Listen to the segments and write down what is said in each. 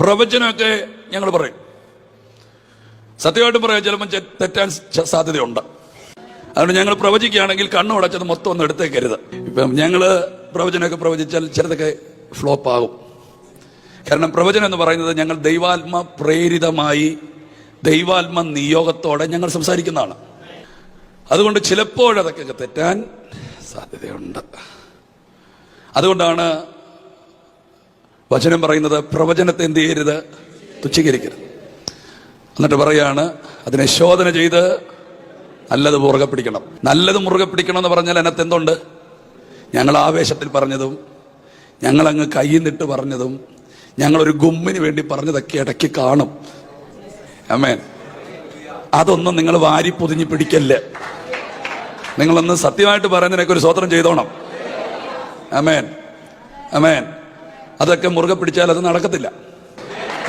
പ്രവചനമൊക്കെ ഞങ്ങൾ പറയും. സത്യമായിട്ട് പറയാം ചിലപ്പോൾ തെറ്റാൻ സാധ്യതയുണ്ട്. അതുകൊണ്ട് ഞങ്ങൾ പ്രവചിക്കുകയാണെങ്കിൽ കണ്ണുടച്ചത് മൊത്തം ഒന്ന് എടുത്തേക്കരുത്. ഇപ്പം ഞങ്ങൾ പ്രവചനമൊക്കെ പ്രവചിച്ചാൽ ചിലതൊക്കെ ഫ്ലോപ്പ് ആകും കാരണം പ്രവചനം എന്ന് പറയുന്നത് ഞങ്ങൾ ദൈവാത്മ പ്രേരിതമായി ദൈവാത്മ നിയോഗത്തോടെ ഞങ്ങൾ സംസാരിക്കുന്നതാണ്. അതുകൊണ്ട് ചിലപ്പോഴതൊക്കെ തെറ്റാൻ സാധ്യതയുണ്ട്. അതുകൊണ്ടാണ് വചനം പറയുന്നത് പ്രവചനത്തെ എന്ത് ചെയ്യരുത്? തുച്ഛീകരിക്കരുത്. എന്നിട്ട് പറയാണ് അതിനെ ശോധന ചെയ്ത് നല്ലത് മുറുകെ പിടിക്കണം. നല്ലത് മുറുകെ പിടിക്കണം എന്ന് പറഞ്ഞാൽ അതിനകത്ത് എന്തുണ്ട്? ഞങ്ങൾ ആവേശത്തിൽ പറഞ്ഞതും ഞങ്ങളങ്ങ് കൈന്നിട്ട് പറഞ്ഞതും ഞങ്ങളൊരു ഗുമ്മിന് വേണ്ടി പറഞ്ഞതൊക്കെ ഇടയ്ക്ക് കാണും. അമേൻ അതൊന്നും നിങ്ങൾ വാരി പൊതിഞ്ഞ് പിടിക്കല്ലേ? നിങ്ങളൊന്ന് സത്യമായിട്ട് പറയുന്നതിനൊക്കെ ഒരു സ്വോത്രം ചെയ്തോണം. അമേൻ അമേൻ അതൊക്കെ മുറുകെ പിടിച്ചാൽ അത് നടക്കത്തില്ല.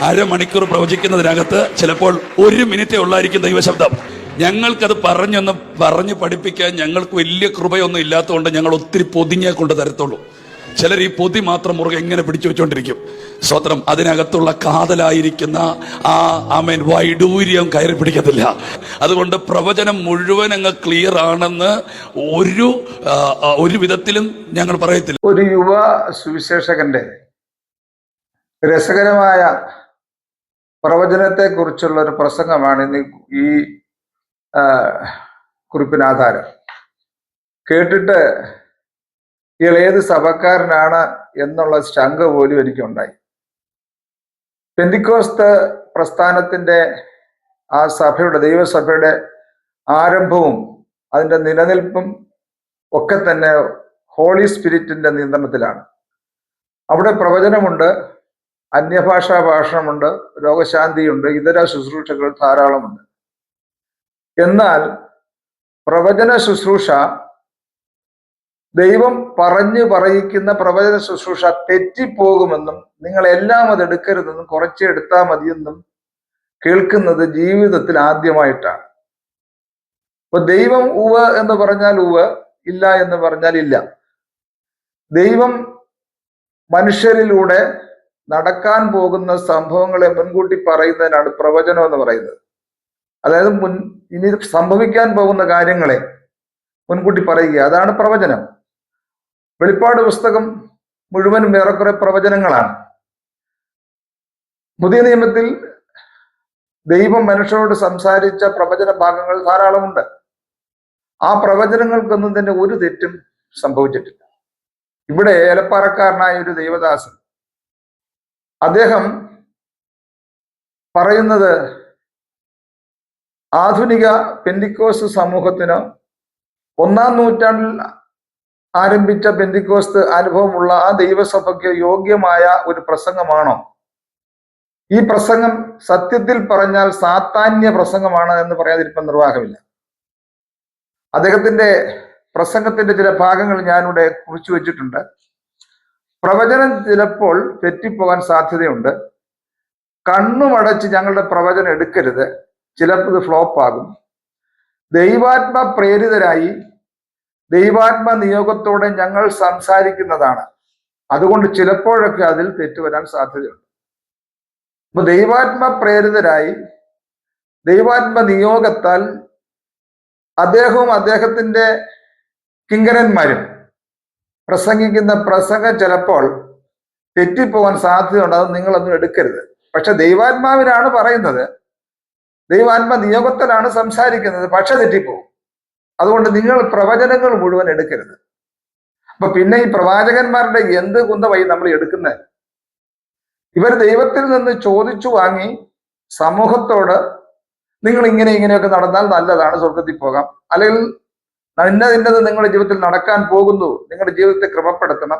അരമണിക്കൂർ പ്രവചിക്കുന്നതിനകത്ത് ചിലപ്പോൾ ഒരു മിനിറ്റേ ഉള്ളായിരിക്കും ദൈവശബ്ദം. ഞങ്ങൾക്കത് പറഞ്ഞൊന്ന് പറഞ്ഞ് പഠിപ്പിക്കാൻ ഞങ്ങൾക്ക് വലിയ കൃപയൊന്നും ഇല്ലാത്തതുകൊണ്ട് ഞങ്ങൾ ഒത്തിരി പൊതിഞ്ഞേ കൊണ്ട് തരത്തുള്ളൂ. ചിലർ ഈ പൊതി മാത്രം മുറുകെ എങ്ങനെ പിടിച്ചു വെച്ചുകൊണ്ടിരിക്കും സ്വത്രം അതിനകത്തുള്ള കാതലായിരിക്കുന്ന ആ ആമേൻ വൈഡൂര്യം കയറി പിടിക്കത്തില്ല. അതുകൊണ്ട് പ്രവചനം മുഴുവൻ അങ്ങ് ക്ലിയർ ആണെന്ന് ഒരു ഒരു വിധത്തിലും ഞങ്ങൾ പറയത്തില്ല. ഒരു യുവ സുവിശേഷകന്റെ രസകരമായ പ്രവചനത്തെ കുറിച്ചുള്ള ഒരു പ്രസംഗമാണ് ഇന്ന് ഈ കുറിപ്പിന് ആധാരം കേട്ടിട്ട് ഇയാൾ ഏത് സഭക്കാരനാണ് എന്നുള്ള ശങ്ക പോലും എനിക്കുണ്ടായി. പെന്തിക്കോസ്ത് പ്രസ്ഥാനത്തിന്റെ ആ സഭയുടെ ദൈവസഭയുടെ ആരംഭവും അതിന്റെ നിലനിൽപ്പും ഒക്കെ തന്നെ ഹോളി സ്പിരിറ്റിന്റെ നിയന്ത്രണത്തിലാണ്. അവിടെ പ്രവചനമുണ്ട് അന്യഭാഷാ ഭാഷണമുണ്ട് രോഗശാന്തിയുണ്ട് ഇതര ശുശ്രൂഷകൾ ധാരാളമുണ്ട്. എന്നാൽ പ്രവചന ശുശ്രൂഷ ദൈവം പറഞ്ഞു പറയിക്കുന്ന പ്രവചന ശുശ്രൂഷ തെറ്റിപ്പോകുമെന്നും നിങ്ങൾ എല്ലാം അത് എടുക്കരുതെന്നും കുറച്ചേ എടുത്താൽ മതിയെന്നും കേൾക്കുന്നത് ജീവിതത്തിൽ ആദ്യമായിട്ടാണ്. ഇപ്പൊ ദൈവം ഉവ എന്ന് പറഞ്ഞാൽ ഉവ ഇല്ല എന്ന് പറഞ്ഞാൽ ഇല്ല. ദൈവം മനുഷ്യരിലൂടെ നടക്കാൻ പോകുന്ന സംഭവങ്ങളെ മുൻകൂട്ടി പറയുന്നതിനാണ് പ്രവചനം എന്ന് പറയുന്നത്. അതായത് മുൻ ഇനി സംഭവിക്കാൻ പോകുന്ന കാര്യങ്ങളെ മുൻകൂട്ടി പറയുക. അതാണ് പ്രവചനം. വെളിപ്പാട് പുസ്തകം മുഴുവനും ഏറെക്കുറെ പ്രവചനങ്ങളാണ്. പുതിയ നിയമത്തിൽ ദൈവം മനുഷ്യരോട് സംസാരിച്ച പ്രവചന ഭാഗങ്ങൾ ധാരാളമുണ്ട്. ആ പ്രവചനങ്ങൾക്കൊന്നും തന്നെ ഒരു തെറ്റും സംഭവിച്ചിട്ടില്ല. ഇവിടെ ഏലപ്പാറക്കാരനായ ഒരു ദൈവദാസൻ അദ്ദേഹം പറയുന്നത് ആധുനിക പെന്തിക്കോസ് സമൂഹത്തിന് ഒന്നാം നൂറ്റാണ്ടിൽ ആരംഭിച്ച പെന്തിക്കോസ്ത് അനുഭവമുള്ള ആ ദൈവസഭയ്ക്ക് യോഗ്യമായ ഒരു പ്രസംഗമാണോ? ഈ പ്രസംഗം സത്യത്തിൽ പറഞ്ഞാൽ സാത്താന്യ പ്രസംഗമാണ് എന്ന് പറയാതിരിപ്പം നിർവാഹമില്ല. അദ്ദേഹത്തിന്റെ പ്രസംഗത്തിന്റെ ചില ഭാഗങ്ങൾ ഞാനിവിടെ കുറിച്ചു വെച്ചിട്ടുണ്ട്. പ്രവചനം ചിലപ്പോൾ തെറ്റിപ്പോകാൻ സാധ്യതയുണ്ട്. കണ്ണുമടച്ച് ഞങ്ങളുടെ പ്രവചനം എടുക്കരുത്. ചിലപ്പോൾ ഇത് ഫ്ലോപ്പ് ആകും. ദൈവാത്മ പ്രേരിതരായി ദൈവാത്മ നിയോഗത്തോടെ ഞങ്ങൾ സംസാരിക്കുന്നതാണ്. അതുകൊണ്ട് ചിലപ്പോഴൊക്കെ അതിൽ തെറ്റുവരാൻ സാധ്യതയുണ്ട്. അപ്പൊ ദൈവാത്മ പ്രേരിതരായി ദൈവാത്മ നിയോഗത്താൽ അദ്ദേഹവും അദ്ദേഹത്തിന്റെ കിങ്കരന്മാരും പ്രസംഗിക്കുന്ന പ്രസംഗം ചിലപ്പോൾ തെറ്റിപ്പോവാൻ സാധ്യതയുണ്ട് അത് നിങ്ങളൊന്നും എടുക്കരുത്. പക്ഷെ ദൈവാത്മാവിനാണ് പറയുന്നത്. ദൈവാത്മ നിയോഗത്തിലാണ് സംസാരിക്കുന്നത് പക്ഷെ തെറ്റിപ്പോവും. അതുകൊണ്ട് നിങ്ങൾ പ്രവചനങ്ങൾ മുഴുവൻ എടുക്കരുത്. അപ്പൊ പിന്നെ ഈ പ്രവാചകന്മാരുടെ എന്ത് കുന്തമായി നമ്മൾ എടുക്കുന്നത്? ഇവർ ദൈവത്തിൽ നിന്ന് ചോദിച്ചു വാങ്ങി സമൂഹത്തോട് നിങ്ങൾ ഇങ്ങനെ ഇങ്ങനെയൊക്കെ നടന്നാൽ നല്ലതാണ് സ്വർഗത്തിൽ പോകാം. അല്ലെങ്കിൽ ഇന്നത് ഇന്നത് നിങ്ങളുടെ ജീവിതത്തിൽ നടക്കാൻ പോകുന്നു. നിങ്ങളുടെ ജീവിതത്തെ ക്രമപ്പെടുത്തണം.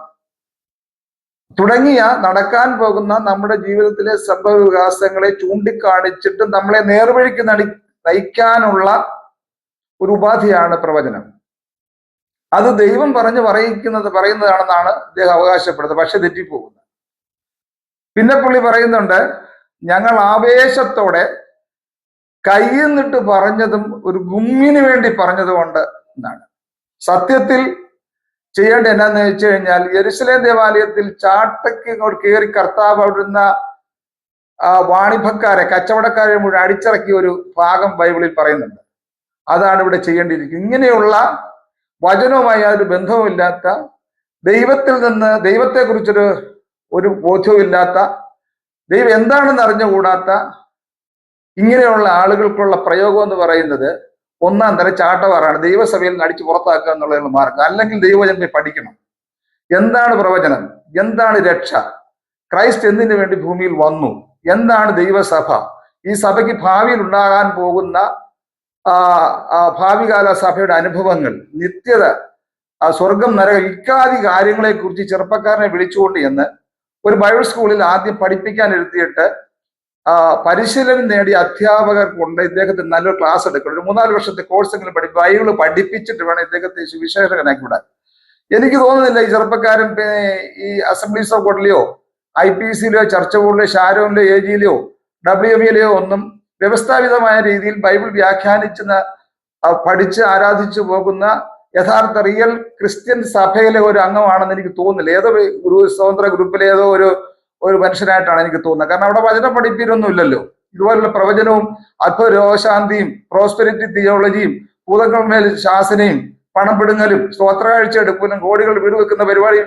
തുടങ്ങിയ നടക്കാൻ പോകുന്ന നമ്മുടെ ജീവിതത്തിലെ സംഭവ വികാസങ്ങളെ ചൂണ്ടിക്കാണിച്ചിട്ട് നമ്മളെ നേർവഴിക്ക് നടി നയിക്കാനുള്ള ഒരു ഉപാധിയാണ് പ്രവചനം. അത് ദൈവം പറഞ്ഞു പറയിക്കുന്നത് പറയുന്നതാണെന്നാണ് അദ്ദേഹം അവകാശപ്പെടുന്നത്. പക്ഷെ തെറ്റിപ്പോകുന്നത് പിന്നെ പുള്ളി പറയുന്നുണ്ട് ഞങ്ങൾ ആവേശത്തോടെ കയ്യിൽ നിന്നിട്ട് പറഞ്ഞതും ഒരു ഗുമ്മിന് വേണ്ടി പറഞ്ഞതുകൊണ്ട് എന്നാണ്. സത്യത്തിൽ ചെയ്യേണ്ട എന്നാന്ന് വെച്ച് കഴിഞ്ഞാൽ യെരുസലേം ദേവാലയത്തിൽ ചാട്ടയ്ക്ക് ഇങ്ങോട്ട് കയറി കർത്താവ് അവിടുന്ന് ആ, വാണിഭക്കാരെ കച്ചവടക്കാരെ മുഴുവൻ അടിച്ചിറക്കിയ ഒരു ഭാഗം ബൈബിളിൽ പറയുന്നുണ്ട്. അതാണ് ഇവിടെ ചെയ്യേണ്ടിയിരിക്കുന്നത്. ഇങ്ങനെയുള്ള വചനവുമായി യാതൊരു ബന്ധവുമില്ലാത്ത ദൈവത്തിൽ നിന്ന് ദൈവത്തെക്കുറിച്ചൊരു ഒരു ബോധ്യവുമില്ലാത്ത ദൈവം എന്താണെന്ന് അറിഞ്ഞുകൂടാത്ത ഇങ്ങനെയുള്ള ആളുകൾക്കുള്ള പ്രയോഗം എന്ന് പറയുന്നത് ഒന്നാം തരം ചാട്ടവാറാണ്. ദൈവസഭയിൽ നിന്ന് അടിച്ചു പുറത്താക്കുക എന്നുള്ളതിനുള്ള മാർഗം അല്ലെങ്കിൽ ദൈവവചനത്തെ പഠിക്കണം. എന്താണ് പ്രവചനം? എന്താണ് രക്ഷ? ക്രൈസ്റ്റ് എന്തിനു വേണ്ടി ഭൂമിയിൽ വന്നു? എന്താണ് ദൈവസഭ? ഈ സഭയ്ക്ക് ഭാവിയിൽ ഉണ്ടാകാൻ പോകുന്ന ഭാവികാല സഭയുടെ അനുഭവങ്ങൾ നിത്യത സ്വർഗം നരകം ഇക്കാദി കാര്യങ്ങളെ കുറിച്ച് ചെറുപ്പക്കാരനെ വിളിച്ചുകൊണ്ട് എന്ന് ഒരു ബൈബിൾ സ്കൂളിൽ ആദ്യം പഠിപ്പിക്കാൻ എഴുതിയിട്ട് ആ, പരിശീലനം നേടിയ അധ്യാപകർ കൊണ്ട് ഇദ്ദേഹത്തിന് നല്ലൊരു ക്ലാസ് എടുക്കണം. ഒരു മൂന്നാൽ വർഷത്തെ കോഴ്സെങ്കിലും പഠി ബൈബിൾ പഠിപ്പിച്ചിട്ട് വേണം ഇദ്ദേഹത്തെ സുവിശേഷകനാക്കി വിടാൻ എനിക്ക് തോന്നുന്നില്ല ഈ ചെറുപ്പക്കാരൻ ഈ അസംബ്ലീസ് ഓഫ് ഗോഡിലെയോ ഐ പി സിയിലെയോ ചർച്ച ബോർഡിലെയോ ഷാരോനിലെ എ ജിയിലെയോ ഡബ്ല്യു എം ഇലെയോ ഒന്നും വ്യവസ്ഥാപിതമായ രീതിയിൽ ബൈബിൾ വ്യാഖ്യാനിച്ചെന്ന് പഠിച്ച് ആരാധിച്ചു പോകുന്ന യഥാർത്ഥ റിയൽ ക്രിസ്ത്യൻ സഭയിലെ ഒരു അംഗമാണെന്ന് എനിക്ക് തോന്നുന്നില്ല. ഏതോ സ്വതന്ത്ര ഗ്രൂപ്പിലെ ഏതോ ഒരു ഒരു മനുഷ്യനായിട്ടാണ് എനിക്ക് തോന്നുന്നത്. കാരണം അവിടെ വചന പഠിപ്പീരൊന്നും ഇല്ലല്ലോ ഇതുപോലുള്ള പ്രവചനവും അത്ഭുത രോഗശാന്തിയും പ്രോസ്പെരിറ്റി തിയോളജിയും ഭൂതങ്ങളുമേൽ ശാസനയും പണം പിടുങ്ങലും സ്തോത്രകാഴ്ച എടുക്കലും കോടികൾ വീട് വെക്കുന്ന പരിപാടി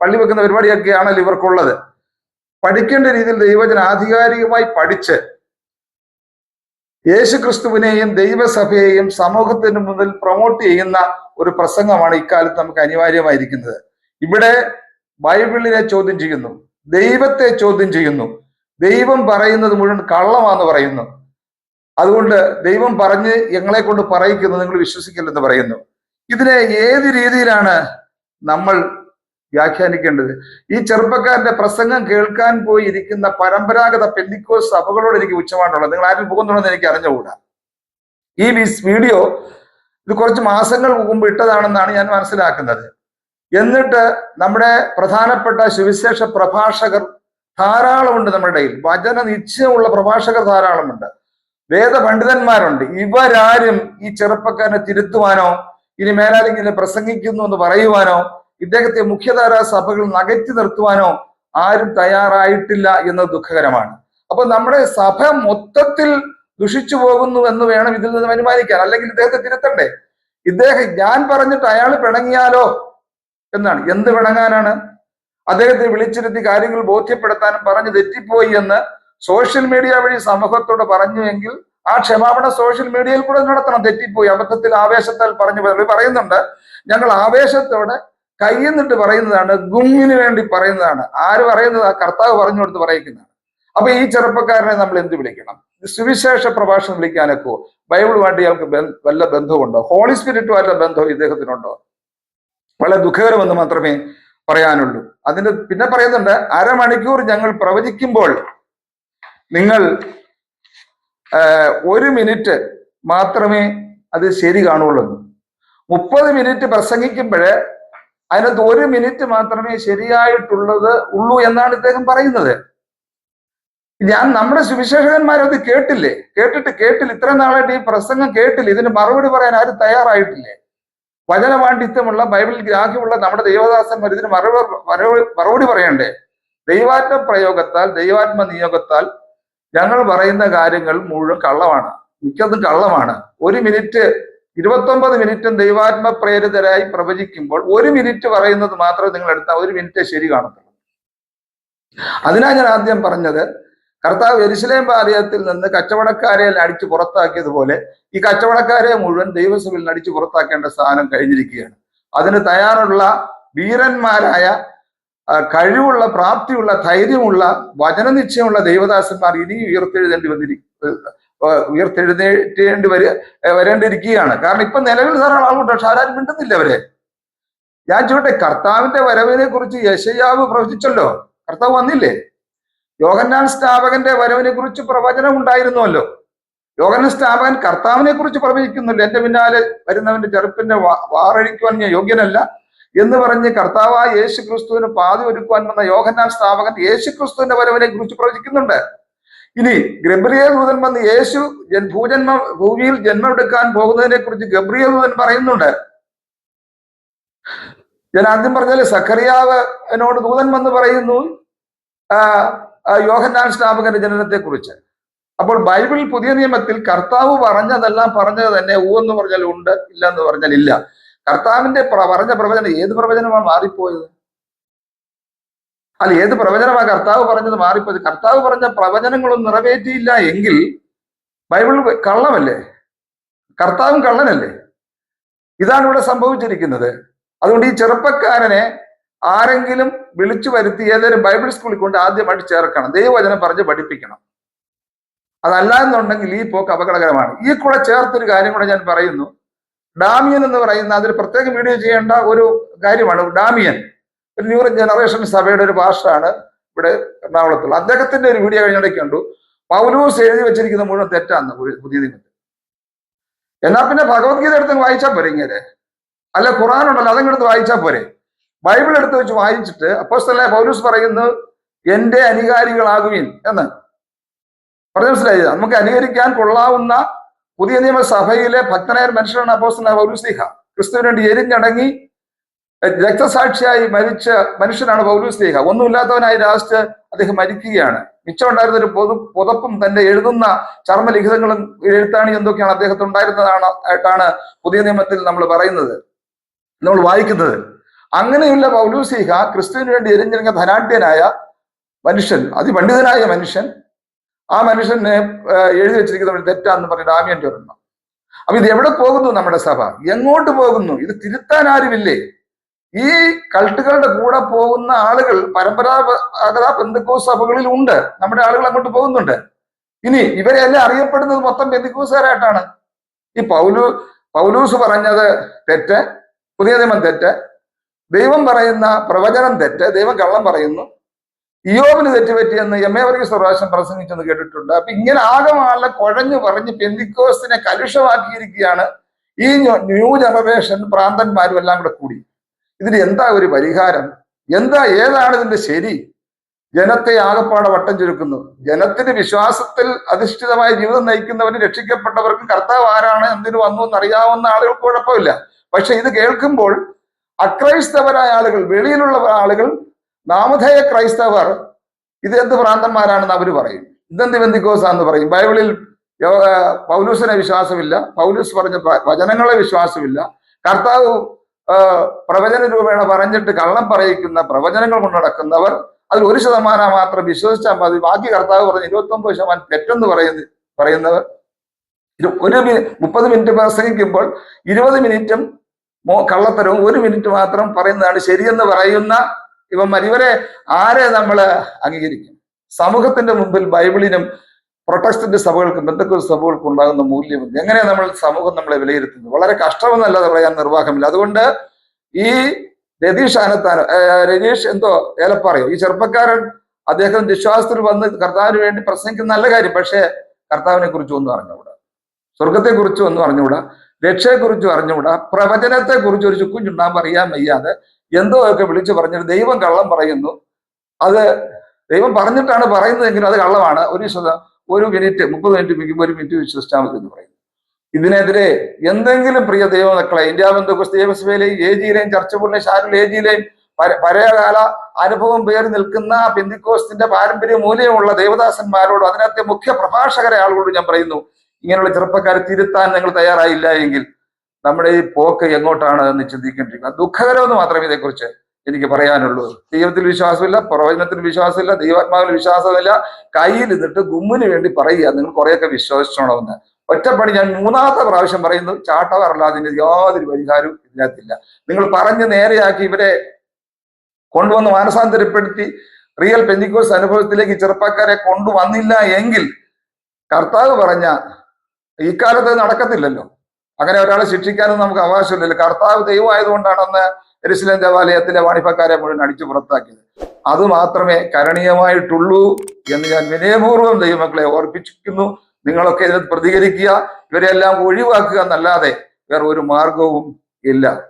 പള്ളി വെക്കുന്ന പരിപാടിയൊക്കെയാണല്ലോ ഇവർക്കുള്ളത്. പഠിക്കേണ്ട രീതിയിൽ ദൈവജന ആധികാരികമായി പഠിച്ച് യേശു ക്രിസ്തുവിനെയും ദൈവസഭയെയും സമൂഹത്തിന് മുന്നിൽ പ്രൊമോട്ട് ചെയ്യുന്ന ഒരു പ്രസംഗമാണ് ഇക്കാലത്ത് നമുക്ക് അനിവാര്യമായിരിക്കുന്നത്. ഇവിടെ ബൈബിളിനെ ചോദ്യം ചെയ്യുന്നു. ദൈവത്തെ ചോദ്യം ചെയ്യുന്നു. ദൈവം പറയുന്നത് മുഴുവൻ കള്ളമാന്ന് പറയുന്നു. അതുകൊണ്ട് ദൈവം പറഞ്ഞ് ഞങ്ങളെ കൊണ്ട് പറയിക്കുന്നു നിങ്ങൾ വിശ്വസിക്കില്ലെന്ന് പറയുന്നു. ഇതിനെ ഏത് രീതിയിലാണ് നമ്മൾ വ്യാഖ്യാനിക്കേണ്ടത്? ഈ ചെറുപ്പക്കാരന്റെ പ്രസംഗം കേൾക്കാൻ പോയി ഇരിക്കുന്ന പരമ്പരാഗത പെന്തിക്കോ സഭകളോട് എനിക്ക് ഉച്ചമാണുള്ളത് നിങ്ങൾ ആരും പോകുന്നുണ്ടെന്ന് എനിക്ക് അറിഞ്ഞുകൂടാ. ഈ വീഡിയോ ഇത് കുറച്ച് മാസങ്ങൾ മുമ്പ് ഇട്ടതാണെന്നാണ് ഞാൻ മനസ്സിലാക്കുന്നത്. എന്നിട്ട് നമ്മുടെ പ്രധാനപ്പെട്ട സുവിശേഷ പ്രഭാഷകർ ധാരാളമുണ്ട് നമ്മുടെ ഇടയിൽ. വചന നിശ്ചയമുള്ള പ്രഭാഷകർ ധാരാളമുണ്ട്. വേദ പണ്ഡിതന്മാരുണ്ട് ഇവരാരും ഈ ചെറുപ്പക്കാരനെ തിരുത്തുവാനോ ഇനി മേലാരെങ്കിലും പ്രസംഗിക്കുന്നു എന്ന് പറയുവാനോ ഇദ്ദേഹത്തെ മുഖ്യധാരാ സഭകൾ നകറ്റി നിർത്തുവാനോ ആരും തയ്യാറായിട്ടില്ല എന്നത് ദുഃഖകരമാണ്. അപ്പൊ നമ്മുടെ സഭ മൊത്തത്തിൽ ദുഷിച്ചു പോകുന്നു എന്ന് വേണം ഇതിൽ നിന്ന് അനുമാനിക്കാൻ. അല്ലെങ്കിൽ ഇദ്ദേഹത്തെ തിരുത്തണ്ടേ? ഇദ്ദേഹം ഞാൻ പറഞ്ഞിട്ട് അയാൾ പിണങ്ങിയാലോ? എന്നാണ്. എന്ത് വിണങ്ങാനാണ്? അദ്ദേഹത്തെ വിളിച്ചിരുത്തി കാര്യങ്ങൾ ബോധ്യപ്പെടുത്താനും പറഞ്ഞ് തെറ്റിപ്പോയി എന്ന് സോഷ്യൽ മീഡിയ വഴി സമൂഹത്തോട് പറഞ്ഞു എങ്കിൽ ആ ക്ഷമാപണം സോഷ്യൽ മീഡിയയിൽ കൂടെ നടത്തണം. തെറ്റിപ്പോയി. അബദ്ധത്തിൽ ആവേശത്താൽ പറഞ്ഞു പറയുന്നുണ്ട് ഞങ്ങൾ ആവേശത്തോടെ കയ്യെന്നിട്ട് പറയുന്നതാണ് ഗുങ്ങിന് വേണ്ടി പറയുന്നതാണ്. ആര് പറയുന്നത്? ആ കർത്താവ് പറഞ്ഞു കൊടുത്ത് പറയിക്കുന്നതാണ്. അപ്പൊ ഈ ചെറുപ്പക്കാരനെ നമ്മൾ എന്ത് വിളിക്കണം? സുവിശേഷ പ്രഭാഷണം വിളിക്കാനൊക്കെ? ബൈബിളുമായിട്ട് ഇയാൾക്ക് വല്ല ബന്ധമുണ്ടോ ഹോളി സ്പിരിറ്റുമായിട്ടുള്ള ബന്ധം ഇദ്ദേഹത്തിനുണ്ടോ? വളരെ ദുഃഖകരമെന്ന് മാത്രമേ പറയാനുള്ളൂ. അതിന് പിന്നെ പറയുന്നുണ്ട് അരമണിക്കൂർ ഞങ്ങൾ പ്രവചിക്കുമ്പോൾ നിങ്ങൾ ഒരു മിനിറ്റ് മാത്രമേ അത് ശരി കാണുള്ളൂ മുപ്പത് മിനിറ്റ് പ്രസംഗിക്കുമ്പോൾ അതിനകത്ത് ഒരു മിനിറ്റ് മാത്രമേ ശരിയായിട്ടുള്ളത് ഉള്ളൂ എന്നാണ് ഇദ്ദേഹം പറയുന്നത്. ഞാൻ നമ്മുടെ സുവിശേഷകന്മാരത് കേട്ടില്ലേ? കേട്ടിട്ട് കേട്ടില്ല. ഇത്ര നാളായിട്ട് ഈ പ്രസംഗം കേട്ടില്ല. ഇതിന് മറുപടി പറയാൻ ആരും തയ്യാറായിട്ടില്ലേ? വചനപാണ്ഡിത്യമുള്ള ബൈബിൾ ഗ്രാഹ്യമുള്ള നമ്മുടെ ദൈവദാസൻ മരുതിന് മറുപടി പറയണ്ടേ? ദൈവാത്മ പ്രയോഗത്താൽ ദൈവാത്മ നിയോഗത്താൽ ഞങ്ങൾ പറയുന്ന കാര്യങ്ങൾ മുഴുവൻ കള്ളമാണ്. മിക്കതും കള്ളമാണ്. ഒരു മിനിറ്റ് ഇരുപത്തൊമ്പത് മിനിറ്റും ദൈവാത്മ പ്രേരിതരായി പ്രവചിക്കുമ്പോൾ ഒരു മിനിറ്റ് പറയുന്നത് മാത്രമേ നിങ്ങൾ എടുത്താൽ ഒരു മിനിറ്റ് ശരി കാണത്തുള്ളൂ. അതിനാ ഞാൻ ആദ്യം പറഞ്ഞത് കർത്താവ് എരുസലേം പാലയത്തിൽ നിന്ന് കച്ചവടക്കാരെ അടിച്ചു പുറത്താക്കിയതുപോലെ ഈ കച്ചവടക്കാരെ മുഴുവൻ ദൈവസഭയിൽ അടിച്ചു പുറത്താക്കേണ്ട സ്ഥാനം കഴിഞ്ഞിരിക്കുകയാണ്. അതിന് തയ്യാറുള്ള വീരന്മാരായ കഴിവുള്ള പ്രാപ്തിയുള്ള ധൈര്യമുള്ള വചനനിശ്ചയമുള്ള ദൈവദാസന്മാർ ഇനിയും ഉയർത്തെഴുതേണ്ടി വന്നിരിക്കും ഉയർത്തെഴുന്നേറ്റേണ്ടി വര വരേണ്ടിയിരിക്കുകയാണ്. കാരണം ഇപ്പൊ നിലവിൽ ധാരാളം ആളുണ്ട് പക്ഷെ ആരും മിണ്ടുന്നില്ല അവരെ. ഞാൻ ചോട്ടെ കർത്താവിന്റെ വരവിനെ കുറിച്ച് യശയാവ് പ്രവചിച്ചല്ലോ? കർത്താവ് വന്നില്ലേ? യോഹന്നാൻ സ്ഥാപകന്റെ വരവിനെ കുറിച്ച് പ്രവചനം ഉണ്ടായിരുന്നുവല്ലോ യോഹന്നാൻ സ്ഥാപകൻ കർത്താവിനെ കുറിച്ച് പ്രവചിക്കുന്നില്ല എന്റെ പിന്നാലെ വരുന്നവന്റെ ചെറുപ്പിന്റെ വാറഴിക്കുവാൻ ഞാൻ യോഗ്യനല്ല എന്ന് പറഞ്ഞ് കർത്താവായ യേശു ക്രിസ്തുവിന് പാതി ഒരുക്കുവാൻ വന്ന യോഹന്നാൻ സ്ഥാപകൻ യേശു ക്രിസ്തുവിന്റെ വരവിനെ കുറിച്ച് പ്രവചിക്കുന്നുണ്ട്. ഇനി ഗബ്രിയേൽ ദൂതൻ വന്ന് യേശു ഭൂജന്മ ഭൂമിയിൽ ജന്മമെടുക്കാൻ പോകുന്നതിനെ കുറിച്ച് ഗബ്രിയേൽ ദൂതൻ പറയുന്നുണ്ട്. ഞാൻ ആദ്യം പറഞ്ഞാൽ സഖറിയാവ് എന്നോട് ദൂതൻ വന്ന് പറയുന്നു യോഹന്നാൻ സ്നാപകന്റെ ജനനത്തെ കുറിച്ച് അപ്പോൾ ബൈബിളിൽ പുതിയ നിയമത്തിൽ കർത്താവ് പറഞ്ഞതെല്ലാം പറഞ്ഞത് തന്നെ ഊ എന്ന് പറഞ്ഞാൽ ഉണ്ട് ഇല്ല എന്ന് പറഞ്ഞാൽ ഇല്ല. കർത്താവിന്റെ പറഞ്ഞ പ്രവചനം ഏത് പ്രവചനമാണ് മാറിപ്പോയത്? അല്ല ഏത് പ്രവചനമാണ് കർത്താവ് പറഞ്ഞത് മാറിപ്പോയത്? കർത്താവ് പറഞ്ഞ പ്രവചനങ്ങളൊന്നും നിറവേറ്റിയില്ല എങ്കിൽ ബൈബിൾ കള്ളമല്ലേ? കർത്താവും കള്ളനല്ലേ? ഇതാണ് ഇവിടെ സംഭവിച്ചിരിക്കുന്നത്. അതുകൊണ്ട് ഈ ചെറുപ്പക്കാരനെ ആരെങ്കിലും വിളിച്ചു വരുത്തി ഏതെങ്കിലും ബൈബിൾ സ്കൂളിൽ കൊണ്ട് ആദ്യമായിട്ട് ചേർക്കണം. ദൈവവചനം പറഞ്ഞ് പഠിപ്പിക്കണം. അതല്ല എന്നുണ്ടെങ്കിൽ ഈ പോക്ക് അപകടകരമാണ്. ഈ കൂടെ ചേർത്തൊരു കാര്യം കൂടെ ഞാൻ പറയുന്നു. ഡാമിയൻ എന്ന് പറയുന്ന അതിൽ പ്രത്യേകം വീഡിയോ ചെയ്യേണ്ട ഒരു കാര്യമാണ്. ഡാമിയൻ ഒരു ന്യൂ ജനറേഷൻ സഭയുടെ ഒരു പാസ്റ്ററാണ് ഇവിടെ എറണാകുളത്തുള്ള. അദ്ദേഹത്തിന്റെ ഒരു വീഡിയോ കഴിഞ്ഞിടയ്ക്ക് കണ്ടു. പൗലൂസ് എഴുതി വെച്ചിരിക്കുന്ന മുഴുവൻ തെറ്റാന്ന് പുതിയ നിയമത്തിൽ. എന്നാ പിന്നെ ഭഗവത്ഗീത എടുത്ത് വായിച്ചാൽ പോരെ ഇങ്ങനെ? അല്ല ഖുറാൻ ഉണ്ടല്ലോ അതങ്ങെടുത്ത് വായിച്ചാൽ പോരെ? ബൈബിൾ എടുത്ത് വെച്ച് വായിച്ചിട്ട് അപ്പോസ്തലനായ പൗലൂസ് പറയുന്നു എന്റെ അനുകാരികളാകുവിൻ എന്ന്. പറഞ്ഞ മനസ്സിലായി നമുക്ക് അനുകരിക്കാൻ കൊള്ളാവുന്ന പുതിയ നിയമസഭയിലെ ഭക്തനായ മനുഷ്യനാണ് അപ്പോസ്തലനായ പൗലൂസ്ലിഹ ക്രിസ്തുവിന് വേണ്ടി എരിഞ്ഞടങ്ങി രക്തസാക്ഷിയായി മരിച്ച മനുഷ്യനാണ് പൗലൂസ്ലിഹ ഒന്നുമില്ലാത്തവനായി ലാസ്റ്റ് അദ്ദേഹം മരിക്കുകയാണ്. മിച്ചമുണ്ടായിരുന്ന ഒരു പൊതു പുതപ്പും തന്റെ എഴുതുന്ന ചർമ്മലിഖിതങ്ങളും എഴുത്താണി എന്തൊക്കെയാണ് അദ്ദേഹത്തിന് ഉണ്ടായിരുന്നതാണ് ആയിട്ടാണ് പുതിയ നിയമത്തിൽ നമ്മൾ പറയുന്നത് നമ്മൾ വായിക്കുന്നത്. അങ്ങനെയുള്ള പൗലൂസിഹ ക്രിസ്തുവിന് വേണ്ടി എരിഞ്ഞിറങ്ങിയ ധനാഢ്യനായ മനുഷ്യൻ അതിപണ്ഡിതനായ മനുഷ്യൻ ആ മനുഷ്യനെ എഴുതി വെച്ചിരിക്കുന്ന തെറ്റാന്ന് പറഞ്ഞ ഡാമിയന്റെ ഒരെണ്ണം അപ്പൊ ഇത് എവിടെ പോകുന്നു നമ്മുടെ സഭ? എങ്ങോട്ട് പോകുന്നു? ഇത് തിരുത്താൻ ആരുമില്ലേ? ഈ കൾട്ടുകളുടെ കൂടെ പോകുന്ന ആളുകൾ പരമ്പരാഗത ബന്ധുക്കോ സഭകളിൽ ഉണ്ട്. നമ്മുടെ ആളുകൾ അങ്ങോട്ട് പോകുന്നുണ്ട്. ഇനി ഇവരെല്ലാം അറിയപ്പെടുന്നത് മൊത്തം ബന്ധുക്കോസുകാരായിട്ടാണ് ഈ പൗലു പൗലൂസ് പറഞ്ഞത് തെറ്റ് പുതിയ നിയമം തെറ്റ്. ദൈവം പറയുന്ന പ്രവചനം തെറ്റ് ദൈവം കള്ളം പറയുന്നു. ഇയോബിന് തെറ്റുപറ്റിയെന്ന് എം എ വർഗീസ് പ്രാവശ്യം പ്രസംഗിച്ചെന്ന് കേട്ടിട്ടുണ്ട്. അപ്പൊ ഇങ്ങനെ ആകമാളെ കുഴഞ്ഞു പറഞ്ഞ് പെന്തിക്കോസിനെ കലുഷമാക്കിയിരിക്കുകയാണ് ഈ ന്യൂ ജനറേഷൻ പ്രാന്തന്മാരും എല്ലാം കൂടെ കൂടി. ഇതിന് എന്താ ഒരു പരിഹാരം? എന്താ ഏതാണ് ഇതിന്റെ ശരി? ജനത്തെ ആകപ്പാടെ വട്ടം ചുരുക്കുന്നു. ജനത്തിന് വിശ്വാസത്തിൽ അധിഷ്ഠിതമായ ജീവിതം നയിക്കുന്നവന് രക്ഷിക്കപ്പെട്ടവർക്കും കർത്താവ് ആരാണ് എന്തിനു വന്നു എന്നറിയാവുന്ന ആളുകൾക്ക് കുഴപ്പമില്ല. പക്ഷെ ഇത് കേൾക്കുമ്പോൾ അക്രൈസ്തവരായ ആളുകൾ വെളിയിലുള്ള ആളുകൾ നാമധേയ ക്രൈസ്തവർ ഇത് എന്ത് ഭ്രാന്തന്മാരാണെന്ന് അവർ പറയും. ഇതെന്ത് ബന്ധിക്കോസാന്ന് പറയും. ബൈബിളിൽ പൗലൂസിനെ വിശ്വാസമില്ല. പൗലൂസ് പറഞ്ഞ വചനങ്ങളെ വിശ്വാസമില്ല. കർത്താവ് പ്രവചന രൂപേണ പറഞ്ഞിട്ട് കള്ളം പറയിക്കുന്ന പ്രവചനങ്ങൾ കൊണ്ടടക്കുന്നവർ അതിൽ ഒരു ശതമാനം മാത്രം വിശ്വസിച്ചാൽ മതി. ബാക്കി കർത്താവ് പറഞ്ഞ ഇരുപത്തി ഒമ്പത് ശതമാനം തെറ്റെന്ന് പറയുന്ന പറയുന്നവർ. ഒരു മുപ്പത് മിനിറ്റ് പ്രസംഗിക്കുമ്പോൾ ഇരുപത് മിനിറ്റും മോ- കള്ളത്തരവും ഒരു മിനിറ്റ് മാത്രം പറയുന്നതാണ് ശരിയെന്ന് പറയുന്ന ഇവന്മാർ. ഇവരെ ആരെ നമ്മൾ അംഗീകരിക്കും? സമൂഹത്തിന്റെ മുമ്പിൽ ബൈബിളിനും പ്രൊട്ടസ്റ്റന്റ് സഭകൾക്കും ബന്ധുക്കൾ സഭകൾക്കും ഉണ്ടാകുന്ന മൂല്യം എങ്ങനെയാണ് നമ്മൾ സമൂഹം നമ്മളെ വിലയിരുത്തുന്നത്? വളരെ കഷ്ടമെന്നല്ലാതെ പറയാൻ നിർവാഹമില്ല. അതുകൊണ്ട് ഈ രതീഷ് ആനത്താൻ രതീഷ് എന്തോ ഏലപ്പാറയോ? ഈ ചെറുപ്പക്കാരൻ അദ്ദേഹം വിശ്വാസത്തിൽ വന്ന് കർത്താവിന് വേണ്ടി പ്രസംഗിക്കുന്ന നല്ല കാര്യം. പക്ഷേ കർത്താവിനെ കുറിച്ച് ഒന്നും അറിഞ്ഞുകൂടാ. സ്വർഗത്തെ കുറിച്ച് ഒന്നും അറിഞ്ഞുകൂടാ. രക്ഷയെക്കുറിച്ചും അറിഞ്ഞുകൂടാ? പ്രവചനത്തെ കുറിച്ച് ഒരു ചുക്കും ചുണ്ടാൻ അറിയാൻ വയ്യാതെ എന്തോ ഒക്കെ വിളിച്ചു പറഞ്ഞിട്ട് ദൈവം കള്ളം പറയുന്നു. അത് ദൈവം പറഞ്ഞിട്ടാണ് പറയുന്നതെങ്കിലും അത് കള്ളമാണ്. ഒരു ഒരു മിനിറ്റ് മുപ്പത് മിനിറ്റ് മിക്കുമ്പോൾ ഒരു മിനിറ്റ് വിശ്വസിച്ചാൽ മതി എന്ന് പറയുന്നു. ഇതിനെതിരെ എന്തെങ്കിലും പ്രിയ ദൈവമക്കളെ ഇന്ത്യ ബന്ധുക്കോസ് ദേവസഭയിലെയും എ ജിയിലെയും ചർച്ച പോലെ ഷാരിൽ എ ജിയിലെയും പഴയകാല അനുഭവം പേര് നിൽക്കുന്ന പെന്തിക്കോസ്തിന്റെ പാരമ്പര്യ മൂല്യമുള്ള ദേവദാസന്മാരോട് അതിനകത്തെ മുഖ്യ പ്രഭാഷകരെ ആളുകളോട് ഞാൻ പറയുന്നു. ഇങ്ങനെയുള്ള ചെറുപ്പക്കാരെ തിരുത്താൻ നിങ്ങൾ തയ്യാറായില്ല എങ്കിൽ നമ്മുടെ ഈ പോക്ക് എങ്ങോട്ടാണ് എന്ന് ചിന്തിക്കേണ്ടിരിക്കുന്നത് ദുഃഖകരമെന്ന് മാത്രമേ ഇതേക്കുറിച്ച് എനിക്ക് പറയാനുള്ളൂ. ദൈവത്തിൽ വിശ്വാസമില്ല പ്രവചനത്തിൽ വിശ്വാസമില്ല ദൈവാത്മാവിൽ വിശ്വാസമില്ല. കയ്യിൽ നിന്നിട്ട് ഗുമ്മിന് വേണ്ടി പറയുക. നിങ്ങൾ കുറേയൊക്കെ വിശ്വസിച്ചോണമെന്ന് ഒറ്റപ്പണി ഞാൻ മൂന്നാമത്തെ പ്രാവശ്യം പറയുന്നു. ചാട്ടവാറല്ലാതെ യാതൊരു പരിഹാരവും ഇതിനകത്തില്ല. നിങ്ങൾ പറഞ്ഞ് നേരെയാക്കി ഇവരെ കൊണ്ടുവന്ന് മാനസാന്തരപ്പെടുത്തി റിയൽ പെന്തിക്കോസ് അനുഭവത്തിലേക്ക് ചെറുപ്പക്കാരെ കൊണ്ടുവന്നില്ല എങ്കിൽ കർത്താവ് പറഞ്ഞ ഈ കാലത്ത് അത് നടക്കത്തില്ലല്ലോ. അങ്ങനെ ഒരാളെ ശിക്ഷിക്കാനും നമുക്ക് അവകാശമില്ലല്ലോ. കർത്താവ് ദൈവമായതുകൊണ്ടാണ് ദൈവമായതുകൊണ്ടാണെന്ന് എരുസലേം ദേവാലയത്തിലെ വാണിഭക്കാരെ മുഴുവൻ അടിച്ചു പുറത്താക്കിയത്. അത് മാത്രമേ കരണീയമായിട്ടുള്ളൂ എന്ന് ഞാൻ വിനയപൂർവം ദൈവമക്കളെ ഓർപ്പിച്ചിരിക്കുന്നു. നിങ്ങളൊക്കെ ഇതിന് പ്രതികരിക്കുക. ഇവരെല്ലാം ഒഴിവാക്കുക എന്നല്ലാതെ വേറെ ഒരു മാർഗവും ഇല്ല.